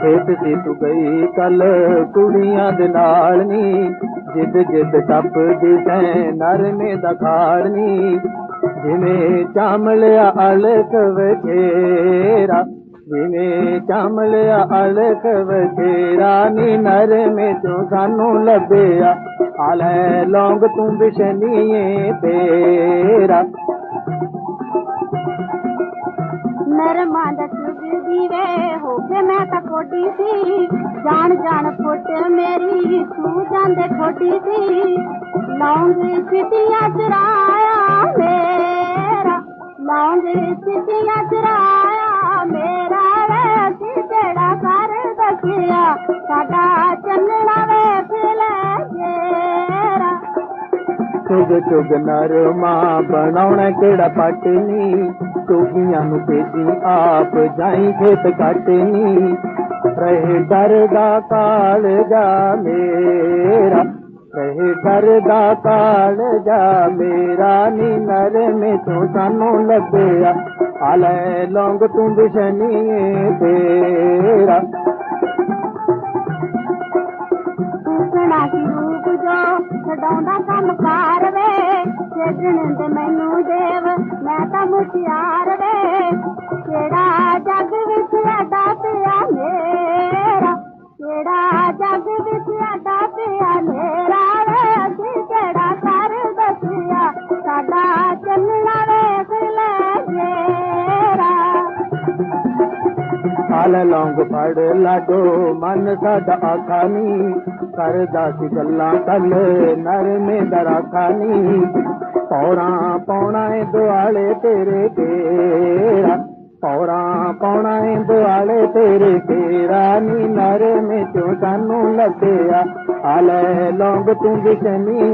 ਖੇਤ ਸੀ ਤੂੰ ਗਈ ਕੱਲ ਕੁੜੀਆਂ ਦੇ ਨਾਲ ਨੀ ਜਿੱਦ ਜਿੱਦ ਟੱਪਦੀ ਸੈਂ ਨਰਮੇ ਦਾ ਖਾੜਨੀ ਜਿਵੇਂ ਚਾਮਲਿਆ ਅਲਖ ਵਖੇਰਾ ਜਿਵੇਂ ਚਾਮਲਿਆ ਅਲਖ ਵਖੇਰਾ ਨੀ ਨਰਮੇ ਚੋਂ ਸਾਨੂੰ ਲੱਭਿਆ ਆਲੇ ਲੌਂਗ ਤੂੰ ਬਿਸ਼ਨੀਏ ਤੇਰਾ ਨਰਮਾਂ ਦਾ ਚੁਗਦੀ ਵੇ ਹੋ ਕੇ ਮੈਂ ਤਾਂ ਕੋਡੀ ਸੀ ਜਾਣ ਜਾਣ ਫੁੱਟ ਮੇਰੀ ਤੂੰ ਜਾਂਦੇ ਖੋਡੀ ਸੀ ਲੌਂਗ ਸਿੱਟੀਆਂ ਚਰਾਇਆ ਮੇਰਾ ਲੌਂਗ ਸਿੱਟੀਆਂ ਚਰਾਇਆ ਮੇਰਾ ਵੇ ਸੀ ਜਿਹੜਾ ਕਰ ਦੱਸਿਆ ਸਾਡਾ ਚੱਲਣਾ ਵੇਖ ਲੈ ਜੇਰਾ ਚੁਗ ਚੁਗ ਨਰਮਾ ਬਣਾਉਣਾ ਕਿਹੜਾ ਪਟਨੀ ਚੋਗੀਆਂ ਨੂੰ ਭੇਜੀ ਆਪ ਜਾਈ ਖੇਤ ਕੱਟਨੀ ਰਹੇ ਡਰਦਾ ਕਾਲ ਜਾ ਮੇਰਾ ਰਹੇ ਡਰਦਾ ਕਾਲ ਜਾ ਮੇਰਾ ਨੀ ਨਰਮੇ ਤੋਂ ਸਾਨੂੰ ਲੱਭਿਆ ਆਲੇ ਲੌਂਗ ਤੂੰ ਬਿਸ਼ਨੀਏ ਤੇਰਾ ਸੁਣਾ ਕੀ ਰੂਪ ਜੋ ਛਡਾਉਂਦਾ ਕੰਮ ਕਾਰ ਵੇ ਛੇੜਣ ਤੇ ਮੈਨੂੰ ਦੇਵ मैं तो मुखियार ਹਾਲ ਲੌਂਗ ਫੜ ਲਾਡੋ ਮਨ ਸਾਡਾ ਆਖਾ ਨੀ ਕਰਦਾ ਸੀ ਗੱਲਾਂ ਕੱਲ ਨਰਮੇ ਦਰਾਖਾ ਨੀ ਪੌੜਾ ਪੌਣਾ ਏ ਦੁਆਲੇ ਤੇਰੇ ਤੇਰਾ ਪੌੜਾ ਪੌਣਾ ਏ ਦੁਆਲੇ ਤੇਰੇ ਤੇਰਾ ਨੀ ਨਰਮੇ ਚੋਂ ਸਾਨੂੰ ਲੱਭਿਆ ਹਾਲੇ ਲੌਂਗ ਤੂੰ ਦਿਸ਼ਨੀ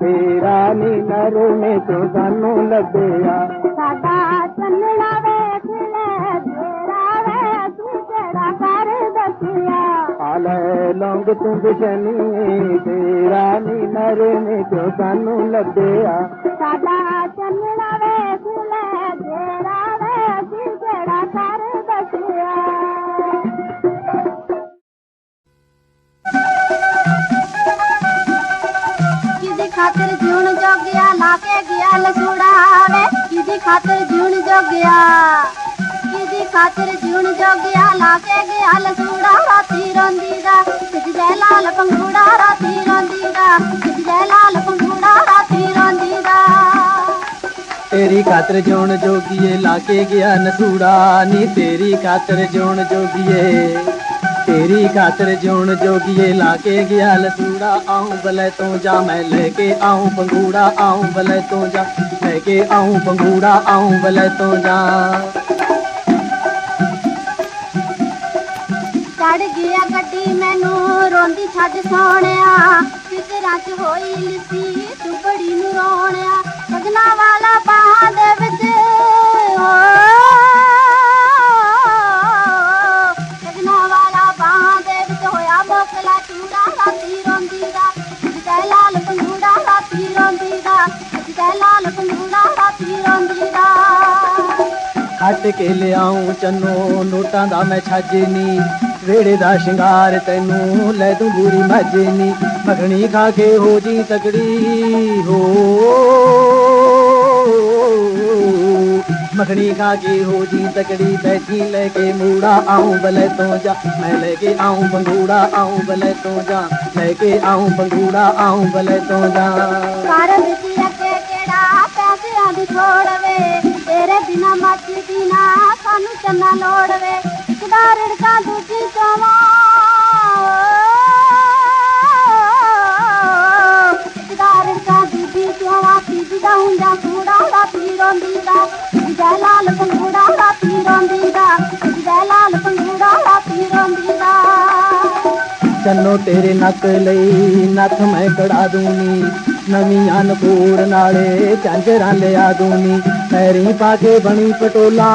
ਤੇਰਾ ਨੀ ਨਰਮੇ ਚੋਂ ਸਾਨੂੰ ਲੱਭਿਆ ਸਾਡਾ ਚੱਲਣਾ लौंग तू शनि तेरा नी नर ने जो सानू लगे साडा जून जो गया लाके गया लसूड़ा किसी खातर जून जो गया किसी खातर जून जो गया लाके गया लसूड़ा। ਤੇਰੀ ਖਾਤਰ ਜਿਉਣ ਜੋਗੀਏ ਲਾ ਕੇ ਗਿਆ ਨਸੂੜਾ ਨੀ ਤੇਰੀ ਖਾਤਰ ਜਿਉਣ ਜੋਗੀਏ ਤੇਰੀ ਖਾਤਰ ਜਿਉਣ ਜੋਗੀਏ ਲਾ ਕੇ ਗਿਆ ਲਸੂੜਾ ਆਉਂ ਬਲੇ ਤੋਂ ਜਾ ਮੈਂ ਲੈ ਕੇ ਆਉਂ ਪੰਗੂੜਾ ਆਉਂ ਬਲੇ ਤੋਂ ਜਾ ਲੈ ਕੇ ਆਉਂ ਪੰਗੂੜਾ ਆਉਂ ਬਲੇ ਤੋਂ ਜਾ ਚੜ ਗਿਆ ਗੱਡੀ ਮੈਨੂੰ ਰੋਂਦੀ ਛੱਡ ਸੋਹਣਿਆ ਫਿਕਰਾਂ 'ਚ ਹੋਈ ਲਿੱਸੀ ਤੂੰ ਬੜੀ ਨੂੰ ਰੋਣਿਆ ਸਗਨਾ ਵਾਲਾ ला चूड़ा राती रोंदी दा जिदा लाल पंगूड़ा राती रोंदी दा जिदा लाल पंगूड़ा राती रोंदी दा खट के लियाऊं चन्नो, नोटां दा मैं छाजनी। वेड़े दा शिंगार तैनू ले दूँ बुरी माजनी। मखनी खा हो जी तगड़ी हो। मखनी का की हो जी तकड़ी बैठी लेके मूड़ा आऊँ बले तो जा। मैं लेके आऊँ बंगूड़ा आऊँ बले तो जा। लेके आऊँ बंगूड़ा आऊँ बले तो जा। छोड़वे। तेरे बिना माची बिना सानू चना लोड़वे। सुधारण का दूजी चवा सुधारण का दूजी चवा पी बिदा हुंदा ਜੈ ਲਾਲ ਪੰਗੂੜਾ ਰਾਤੀ ਰੋਂਦੀ ਦਾ ਜੈ ਲਾਲ ਪੰਗੂੜਾ ਰਾਤੀ ਰੋਂਦੀ ਦਾ ਚੰਨੋ ਤੇਰੇ ਨੱਕ ਲਈ ਨੱਥ ਮੈਂ ਕੜਾ ਦੂਨੀ ਨਵੀਂ ਅਨਪੂਰ ਨਾਲੇ ਚਾਂਜਰਾਂ ਲਿਆ ਦੂਨੀ ਪੈਰੀ ਪਾ ਕੇ ਬਣੀ ਪਟੋਲਾ।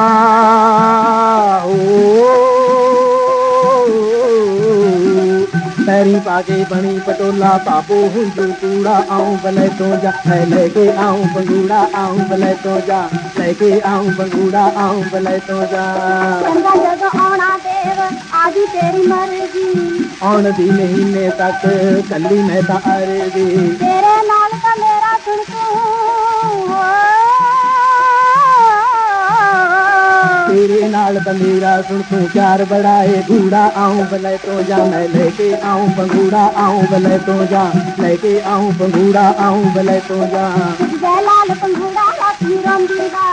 पानी पागे बणी पटोला पापो हुंजो कूड़ा आऊँ भले तो जा। मैं लेके आऊँ बंगूड़ा आऊँ भले तो जा। लेके आऊँ बंगूड़ा आऊँ भले तो जा। गंगा जग औना देव आदि तेरी मर्ज़ी। औन दी महीने तक कल्ली मैं तार दी तेरे ना समीरा सुन तू प्यार बढ़ाए घूड़ा आऊँ बले तो जा मैं लेके आऊँ बंगूड़ा आऊँ बले तो जा लेके आऊँ बंगूड़ा आऊँ बले तो जा जयलाल बंगूड़ा राम दुर्गा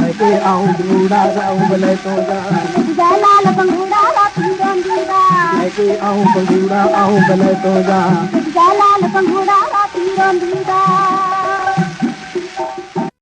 लेके आऊँ बंगूड़ा आऊँ बले तो जा जयलाल बंगूड़ा राम दुर्गा लेके आऊँ बंगूड़ा आऊँ बले तो जा जयलाल बंगूड़ा राम दुर्गा